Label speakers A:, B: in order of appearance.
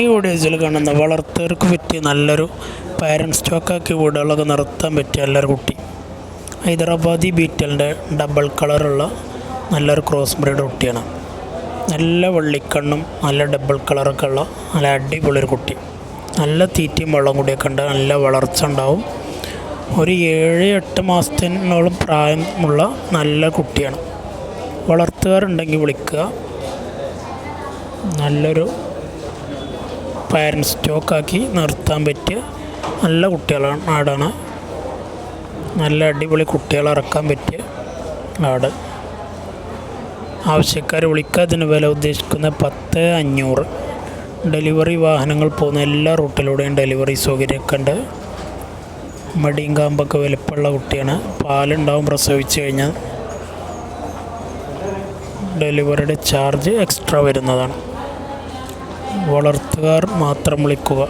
A: ഈ ഓഡിയൻസിൽ കാണുന്ന വളർത്തവർക്ക് പറ്റിയ നല്ലൊരു പാരൻസ് സ്റ്റോക്കാക്കി വീടുകളൊക്കെ നിർത്താൻ പറ്റിയ നല്ലൊരു കുട്ടി. ഹൈദരാബാദി ബീറ്റലിന്റെ ഡബിൾ കളറുള്ള നല്ലൊരു ക്രോസ് ബ്രീഡ് കുട്ടിയാണ്. നല്ല വെള്ളിക്കണ്ണും നല്ല ഡബിൾ കളറൊക്കെ ഉള്ള നല്ല അടിപൊളിയൊരു കുട്ടി. നല്ല തീറ്റയും വെള്ളം കൂടിയൊക്കെ ഉണ്ട്. നല്ല വളർച്ച ഉണ്ടാവും. ഒരു ഏഴ് എട്ട് മാസത്തിനോളം പ്രായമുള്ള നല്ല കുട്ടിയാണ്. വളർത്തുകാരുണ്ടെങ്കിൽ വിളിക്കുക. നല്ലൊരു പാരന്റ് സ്റ്റോക്കാക്കി നിർത്താൻ പറ്റിയ നല്ല കുട്ടികളാണ് ആടാണ് നല്ല അടിപൊളി കുട്ടികളെ ഇറക്കാൻ പറ്റിയ ആട് ആവശ്യക്കാർ വിളിക്കാതിന് വില ഉദ്ദേശിക്കുന്ന പത്ത് അഞ്ഞൂറ്. ഡെലിവറി വാഹനങ്ങൾ പോകുന്ന എല്ലാ റൂട്ടിലൂടെയും ഡെലിവറി സൗകര്യമൊക്കെ ഉണ്ട്. മടിയും കാമ്പൊക്കെ വലിപ്പമുള്ള കുട്ടിയാണ്. പാലുണ്ടാവും പ്രസവിച്ച് കഴിഞ്ഞാൽ. ഡെലിവറിയുടെ ചാർജ് എക്സ്ട്രാ വരുന്നതാണ്. വളർത്തുകാർ മാത്രം വിളിക്കുക.